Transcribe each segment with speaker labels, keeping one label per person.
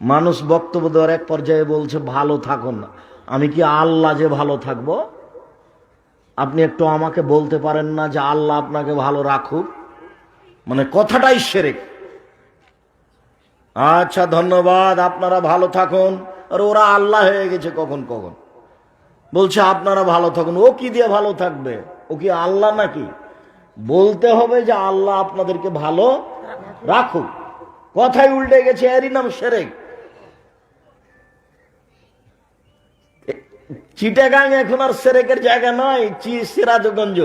Speaker 1: মানুষ বক্তব্য দেওয়ার এক পর্যায়ে বলছে, ভালো থাকুন না। আমি কি আল্লাহ যে ভালো থাকব? আপনি একটু আমাকে বলতে পারেন না যে আল্লাহ আপনাকে ভালো রাখুক? মানে কথাটাই সেরেক। আচ্ছা ধন্যবাদ, আপনারা ভালো থাকুন। আর ওরা আল্লাহ হয়ে গেছে কখন কখন? বলছে, আপনারা ভালো থাকুন। ও কি দিয়ে ভালো থাকবে? ও কি আল্লাহ নাকি? বলতে হবে যে আল্লাহ আপনাদেরকে ভালো রাখুক। কথাই উল্টে গেছে, এরই নাম সেরেক। চিটাগাং এখন আর সেরেকের জায়গা নয় চি- সিরাজগঞ্জ।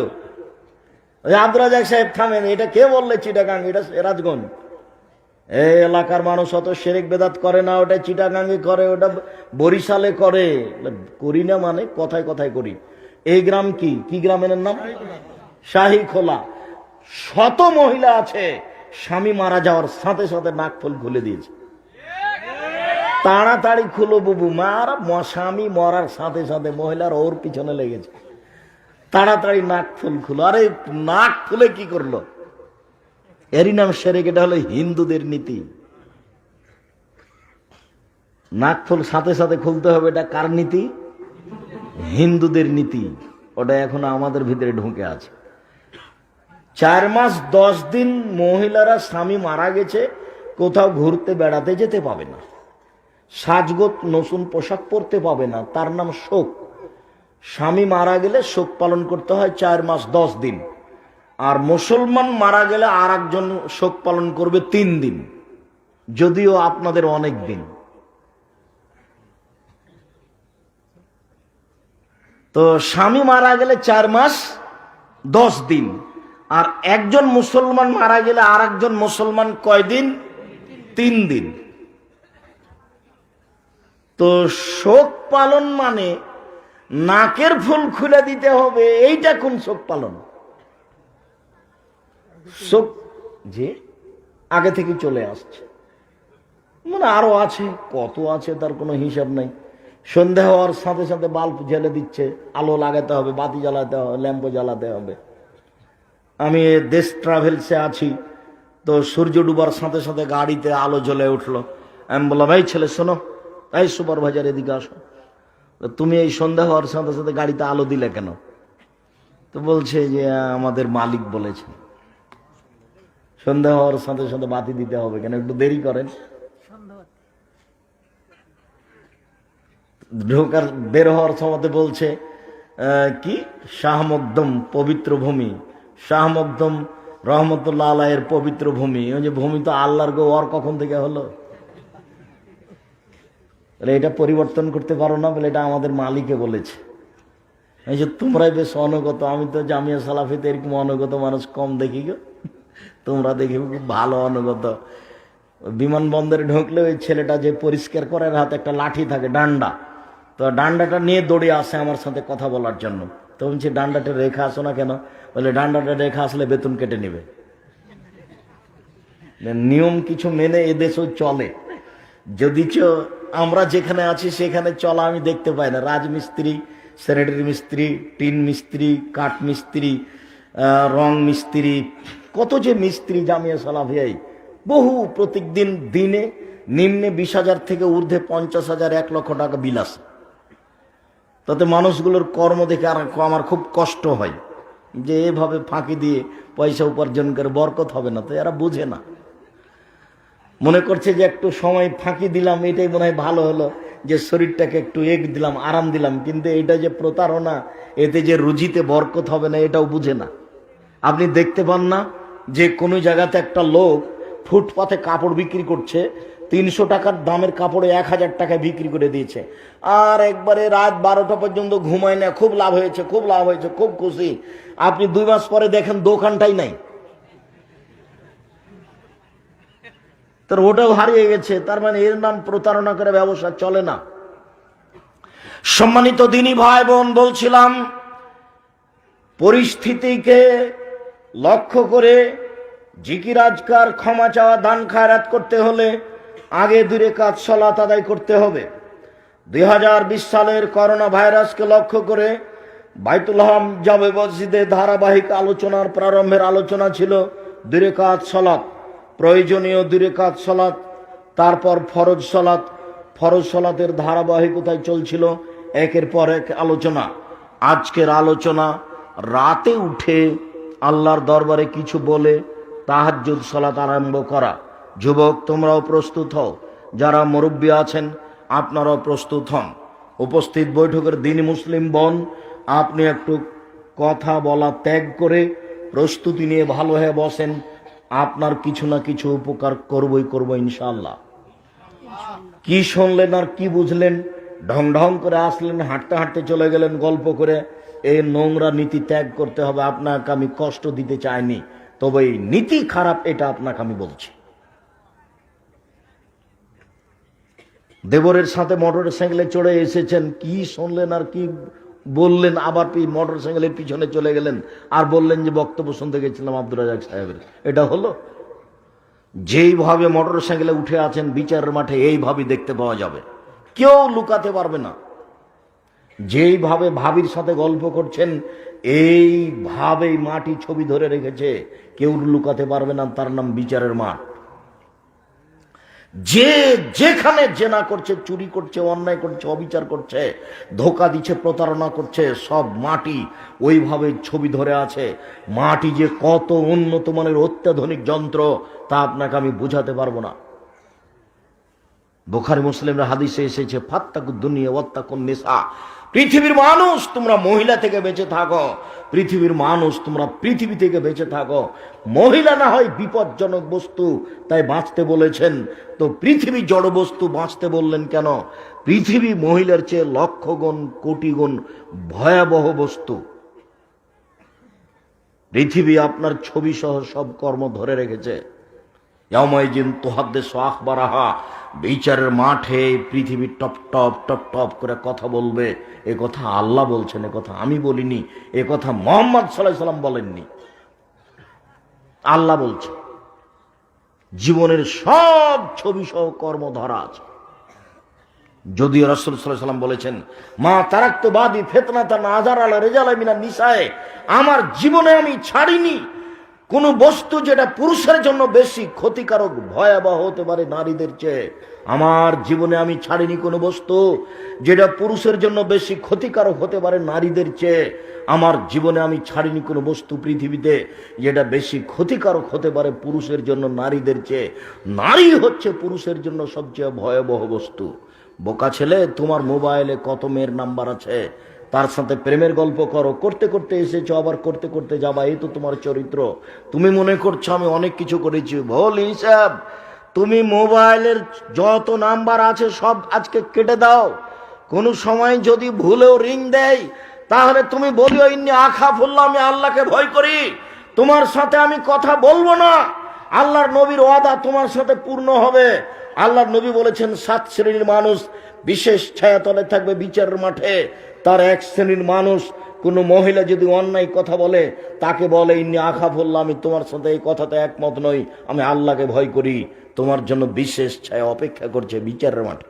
Speaker 1: ওই আব্দুল সাহেব থামেন, এটা কে বললে চিটাগাং? এটা সিরাজগঞ্জ। এই এলাকার মানুষ অত সেরেক বেদাত করে না, ওটা চিটাগাঙ্গে করে, ওটা বরিশালে করে। করি না মানে? কথায় কথায় করি। এই গ্রাম কি? কি গ্রামের নাম? শাহী খোলা। শত মহিলা আছে, স্বামী মারা যাওয়ার সাথে সাথে নাক খুলে দিয়েছে। তাড়াতাড়ি খুলো বুবু। মার ম- স্বামী মরার সাথে সাথে মহিলার ওর পিছনে লেগেছে। তাড়াতাড়ি নাক ফুল খুলো। আরে, নাক ফুলে কি করল? এরই নাম সেরেক, এটা হলো হিন্দুদের নীতি। নাক ফুল সাথে সাথে খুলতে হবে, এটা কার নীতি? হিন্দুদের নীতি। ওটা এখন আমাদের ভিতরে ঢুকে আছে। চার মাস, দশ দিন মহিলারা স্বামী মারা গেছে, কোথাও ঘুরতে বেড়াতে যেতে পাবে না। সাজগোত নতুন পোশাক পরতে পাবে না। তার নাম শোক। স্বামী মারা গেলে শোক পালন করতে হয় চার মাস, দশ দিন। আর মুসলমান মারা গেলে আর একজন শোক পালন করবে তিন দিন। যদিও আপনাদের অনেক দিন। তো স্বামী মারা গেলে চার মাস, দশ দিন। আর একজন মুসলমান মারা গেলে আর একজন মুসলমান কয়দিন? তিন দিন। তো শোক পালন মানে নাকের ফুল খুলে দিতে হবে, এইটা কোন শোক পালন? শোক যে আগে থেকে চলে আসছে। মানে আরও আছে, কত আছে তার কোনো হিসাব নাই। সন্ধে হওয়ার সাথে সাথে বাল্ব জ্বেলে দিচ্ছে, আলো লাগাতে হবে, বাতি জ্বালাতে হবে, ল্যাম্পো জ্বালাতে হবে। আমি দেশ ট্রাভেলসে আছি, তো সূর্য ডুবার সাথে সাথে গাড়িতে আলো জ্বলে উঠল। আমি বললাম, এই ছেলে, শোনো এই সুপারভাইজার, এদিকে আসো। তুমি এই সন্ধ্যা হওয়ার সাথে সাথে গাড়িতে আলো দিলে কেন? তো বলছে যে, আমাদের মালিক বলেছে সন্ধ্যা হওয়ার সাথে সাথে বাতি দিতে হবে কেন? একটু দেরি করেন। ঢোকার, বের হওয়ার সময়তে বলছে কি? শাহ মকদম পবিত্র ভূমি। শাহ মকদম রহমতুল্লাহ আলাহের পবিত্র ভূমি। ওই যে ভূমি তো আল্লাহর গো, ওর কখন থেকে হলো? বলে, এটা পরিবর্তন করতে পারো না বলে এটা আমাদের মালিকে বলেছে। এই যে তোমরাই বেশ অনগত আমি তো জামিয়া সালাফিতে এরকম অনগত মানুষ কম দেখি গো। তোমরা দেখি খুব ভালো অনুগত। বিমানবন্দরে ঢুকলে ওই ছেলেটা যে পরিষ্কার করার হাতে একটা লাঠি থাকে ডান্ডা। তো ডান্ডাটা নিয়ে দৌড়ে আসে আমার সাথে কথা বলার জন্য। তো বলছি ডান্ডাটা রেখে আসো না কেন? বলে ডান্ডাটা রেখে আসলে বেতন কেটে নেবে। নিয়ম কিছু মেনে এদেশেও চলে। যদি চ- আমরা যেখানে আছি সেখানে চলা আমি দেখতে পাই না। রাজমিস্ত্রি স্যানিটারি মিস্ত্রি, টিন মিস্ত্রি, কাঠ মিস্ত্রি রং মিস্ত্রি, কত যে মিস্ত্রি জামিয়া সালাভিয়াই বহু প্রত্যেকদিন দিনে নিম্নে বিশ হাজার থেকে ঊর্ধ্বে পঞ্চাশ হাজার এক লক্ষ টাকা বিল আসে তাতে মানুষগুলোর কর্ম দেখে আর আমার খুব কষ্ট হয় যে এভাবে ফাঁকি দিয়ে পয়সা উপার্জন করে বরকত হবে না, তো এরা বুঝে না। মনে করছে যে একটু সময় ফাঁকি দিলাম, এটাই মনে হয় ভালো হলো, যে শরীরটাকে একটু এক দিলাম, আরাম দিলাম, কিন্তু এটা যে প্রতারণা, এতে যে রুজিতে বরকত হবে না, এটাও বুঝে না। আপনি দেখতে পান না যে কোনো জায়গাতে একটা লোক ফুটপাথে কাপড় বিক্রি করছে, তিনশো টাকার দামের কাপড়ে এক হাজার টাকায় বিক্রি করে দিয়েছে। আর একবারে রাত বারোটা পর্যন্ত ঘুমায় না, খুব লাভ হয়েছে, খুব লাভ হয়েছে, খুব খুশি। আপনি দুই মাস পরে দেখেন দোকানটাই নাই। তার ওটাও হারিয়ে গেছে, তার মানে এর নাম প্রতারণা করে ব্যবসা চলে না। সম্মানিত দিনী ভাই বোন বলছিলাম, পরিস্থিতিকে লক্ষ্য করে জিকির আজকার ক্ষমা চাওয়া দান খায়রাত করতে হলে আগে দূরে কাজ সলাত আদায় করতে হবে। দুই হাজার বিশ সালের করোনা ভাইরাসকে লক্ষ্য করে বাইতুল হাম জাবে মসজিদে ধারাবাহিক আলোচনার প্রারম্ভের আলোচনা ছিল, দূরে কাজ সলাত প্রয়োজনীয় দূরে কাজ সলাত, তারপর ফরজ সলাৎ ফরজ সলাতের ধারাবাহিকতায় চলছিল একের পর এক আলোচনা। আজকের আলোচনা, রাতে উঠে আল্লাহর দরবারে কিছু বলে তাহাজ্জুদ সলাত আরম্ভ করা। যুবক, তোমরাও প্রস্তুত হও। যারা মুরব্বী আছেন, আপনারাও প্রস্তুত হন। উপস্থিত বৈঠকের দিন মুসলিম বন, আপনি একটু কথা বলা ত্যাগ করে প্রস্তুতি নিয়ে ভালো হয়ে বসেন। আপনার কিছু না কিছু উপকার করবই করব ইনশাল্লাহ কি শুনলেন আর কি বুঝলেন? ঢং ঢং করে আসলেন, হাঁটতে হাঁটতে চলে গেলেন, গল্প করে। এই নোংরা নীতি ত্যাগ করতে হবে, আপনাকে আমি কষ্ট দিতে চাইনি। তবে এই নীতি খারাপ, এটা আপনাকে আমি বলছি। দেবরের সাথে মোটর সাইকেলে চড়ে এসেছেন, কি শুনলেন আর কি বললেন, আবার মোটর সাইকেলের পিছনে চলে গেলেন। আর বললেন যে, বক্তব্য শুনতে গেছিলাম আব্দুর রাজাক সাহেবের। এটা হলো? যেইভাবে মোটর সাইকেলে উঠে আছেন, বিচারের মাঠে এইভাবে দেখতে পাওয়া যাবে। কেউ লুকাতে পারবে না। যেইভাবে ভাবির সাথে গল্প করছেন, এইভাবেই মাটি ছবি ধরে রেখেছে। কেউ লুকাতে পারবে না, তার নাম বিচারের মাঠ। যে যেখানে জেনা করছে, চুরি করছে, অন্যায় করছে, অবিচার করছে, ধোকা দিচ্ছে, প্রতারণা করছে, সব মাটি ওইভাবে ছবি ধরে আছে। মাটি যে কত উন্নত মানের অত্যাধুনিক যন্ত্র, তা আপনাকে আমি বুঝাতে পারব না। বোখারি মুসলিমরা হাদিসে এসেছে, ফাত্তাকু দুনিয়া ওয়াত্তাকুন নিসা। পৃথিবীর মানুষ, তোমরা মহিলা থেকে বেঁচে থাকো। পৃথিবীর মানুষ, তোমরা পৃথিবী থেকে বেঁচে থাকো। মহিলা না হয় বিপজ্জনক বস্তু, তাই বাঁচতে বলেছেন। তো পৃথিবী জড় বস্তু, বাঁচতে বললেন কেন? পৃথিবী মহিলার চেয়ে লক্ষ গুণ কোটি গুণ ভয়াবহ বস্তু। পৃথিবী আপনার ছবি সহ সব কর্ম ধরে রেখেছে। ইয়ামাইজিন তোহাদ্দেশ আখবারাহা, বিচারের মাঠে পৃথিবী টপ টপ টপ টপ করে কথা বলবে। এ কথা আল্লাহ বলছেন, এ কথা আমি বলিনি, এ কথা মোহাম্মদ সাল্লাহ সাল্লাম বলেননি। আল্লাহ বলছে, জীবনের সব ছবি সহ কর্ম ধরা আছে। যদিও রসুল সাল্লাম বলেছেন, মা তারাক্ত বাদি ফেতনা তা নাজার আলা রেজাল মিনা নিসায়, আমার জীবনে আমি ছাড়িনি কোন বস্তু যেটা পুরুষের জন্য বেশি ক্ষতিকারক, ভয়াবহ হতে পারে নারীদের চেয়ে। আমার জীবনে আমি ছাড়িনি কোনো বস্তু যেটা পুরুষের জন্য বেশি ক্ষতিকারক হতে পারে নারীদের চেয়ে। আমার জীবনে আমি ছাড়িনি কোনো বস্তু পৃথিবীতে যেটা বেশি ক্ষতিকারক হতে পারে পুরুষের জন্য নারীদের চেয়ে। নারী হচ্ছে পুরুষের জন্য সবচেয়ে ভয়াবহ বস্তু। বোকা ছেলে, তোমার মোবাইলে কত মেয়ের নাম্বার আছে? তার সাথে প্রেমের গল্প করো। করতে করতে এসেছ, আবার করতে করতে যাবা। এই তো তোমার চরিত্র। তুমি মনে করছ, আমি অনেক কিছু করেছি। ভুল হিসাব, তুমি মোবাইলের যত নাম্বার আছে সব আজকে কেটে দাও। কোনো সময় যদি ভুলেও রিং দেয় তাহলে তুমি বলিও, ইন্নি আখা ফুল্লা, আমি আল্লাহকে ভয় করি। তোমার সাথে আমি কথা বলব না। আল্লাহর নবীর ওয়াদা তোমার সাথে পূর্ণ হবে। আল্লাহর নবী বলেছেন, সাত শ্রেণির মানুষ বিশেষ ছায়াতলে থাকবে বিচারের মাঠে। তার এক শ্রেণির মানুষ, কোনো মহিলা যদি অন্যায় কথা বলে, তাকে বলে, ইন্নি আখা বললাম আমি তোমার সাথে এই কথাতে একমত নই, আমি আল্লাহকে ভয় করি। তোমার জন্য বিশেষ ছায়া অপেক্ষা করছে বিচারের মাঠে।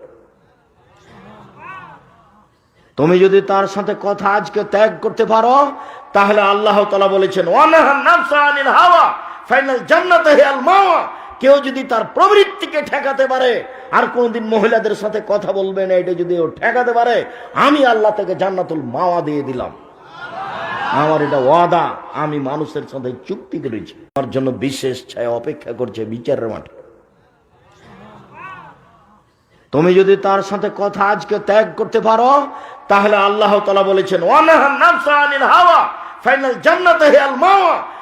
Speaker 1: তুমি যদি তার সাথে কথা আজকে ত্যাগ করতে পারো, তাহলে আল্লাহ তালা বলেছেন হাওয়া, ফাইনাল জান্নাতে কেউ যদি তার প্রবৃত্তিকে ঠেকাতে পারে, আর কোনদিন মহিলাদের সাথে কথা বলবে না, এটা যদি ও ঠেকাতে পারে, আমি আল্লাহ থেকে জান্নাতুল মাওয়া দিয়ে দিলাম। আমার এটা ওয়াদা, আমি মানুষের সাথে চুক্তি করেছি। আমার জন্য বিশেষ ছায়া অপেক্ষা করছে বিচারের মাঠে। তুমি যদি তার সাথে কথা আজকে ত্যাগ করতে পারো, তাহলে আল্লাহ বলেছেন